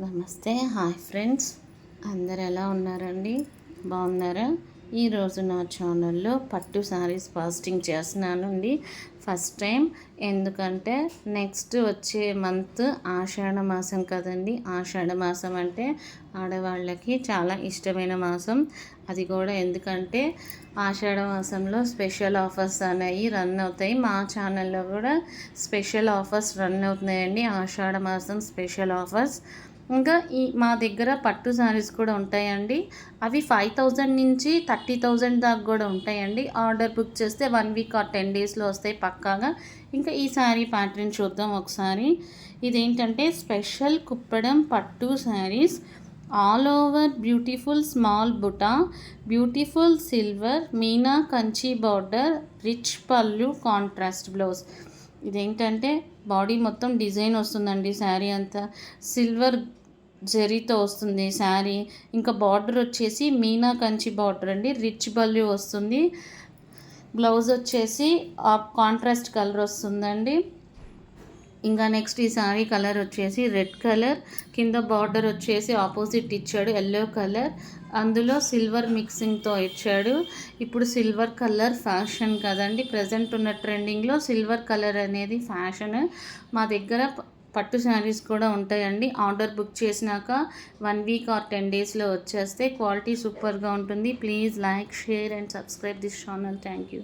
నమస్తే hi friends. అందరు ఎలా ఉన్నారండి? బాగున్నారా? ఈరోజు నా ఛానల్లో పట్టు శారీస్ ఫాస్టింగ్ చేస్తున్నానండి. ఫస్ట్ టైం ఎందుకంటే నెక్స్ట్ వచ్చే మంత్ ఆషాఢ మాసం కదండి. ఆషాఢ మాసం అంటే ఆడవాళ్ళకి చాలా ఇష్టమైన మాసం. అది కూడా ఎందుకంటే ఆషాఢ మాసంలో స్పెషల్ ఆఫర్స్ అనేవి రన్ అవుతాయి. మా ఛానల్లో కూడా స్పెషల్ ఆఫర్స్ రన్ అవుతున్నాయండి. ఆషాఢ మాసం స్పెషల్ ఆఫర్స్. ఇంకా ఈ మా దగ్గర పట్టు శారీస్ కూడా ఉంటాయండి. అవి ఫైవ్ థౌజండ్ నుంచి థర్టీ థౌజండ్ దాకా కూడా ఉంటాయండి. ఆర్డర్ బుక్ చేస్తే వన్ వీక్ ఆర్ టెన్ డేస్లో వస్తాయి పక్కాగా. ఇంకా ఈ శారీ ప్యాటర్న్ చూద్దాం ఒకసారి. ఇదేంటంటే స్పెషల్ కుప్పడం పట్టు sarees all over beautiful small buta. Beautiful silver meena Kanchi border rich పళ్ళు కాంట్రాస్ట్ బ్లౌజ్ ఇదేంటంటే బాడీ మొత్తం డిజైన్ వస్తుందండి శారీ అంతా. సిల్వర్ జరీతో వస్తుంది శారీ. ఇంకా బార్డర్ వచ్చేసి మీనా కంచి బార్డర్ అండి రిచ్ బల్లి వస్తుంది. బ్లౌజ్ వచ్చేసి కాంట్రాస్ట్ కలర్ వస్తుందండి. ఇంకా నెక్స్ట్ ఈ శారీ కలర్ వచ్చేసి రెడ్ కలర్ కింద బార్డర్ వచ్చేసి ఆపోజిట్ ఇచ్చాడు ఎల్లో కలర్ అందులో సిల్వర్ మిక్సింగ్తో ఇచ్చాడు. ఇప్పుడు సిల్వర్ కలర్ ఫ్యాషన్ కదండి. ప్రజెంట్ ఉన్న ట్రెండింగ్లో సిల్వర్ కలర్ అనేది ఫ్యాషన్ మా దగ్గర పట్టు శారీస్ కూడా ఉంటాయండి. ఆర్డర్ బుక్ చేసినాక వన్ వీక్ ఆర్ టెన్ డేస్లో వచ్చేస్తే క్వాలిటీ సూపర్గా ఉంటుంది. Please like share and subscribe this channel thank you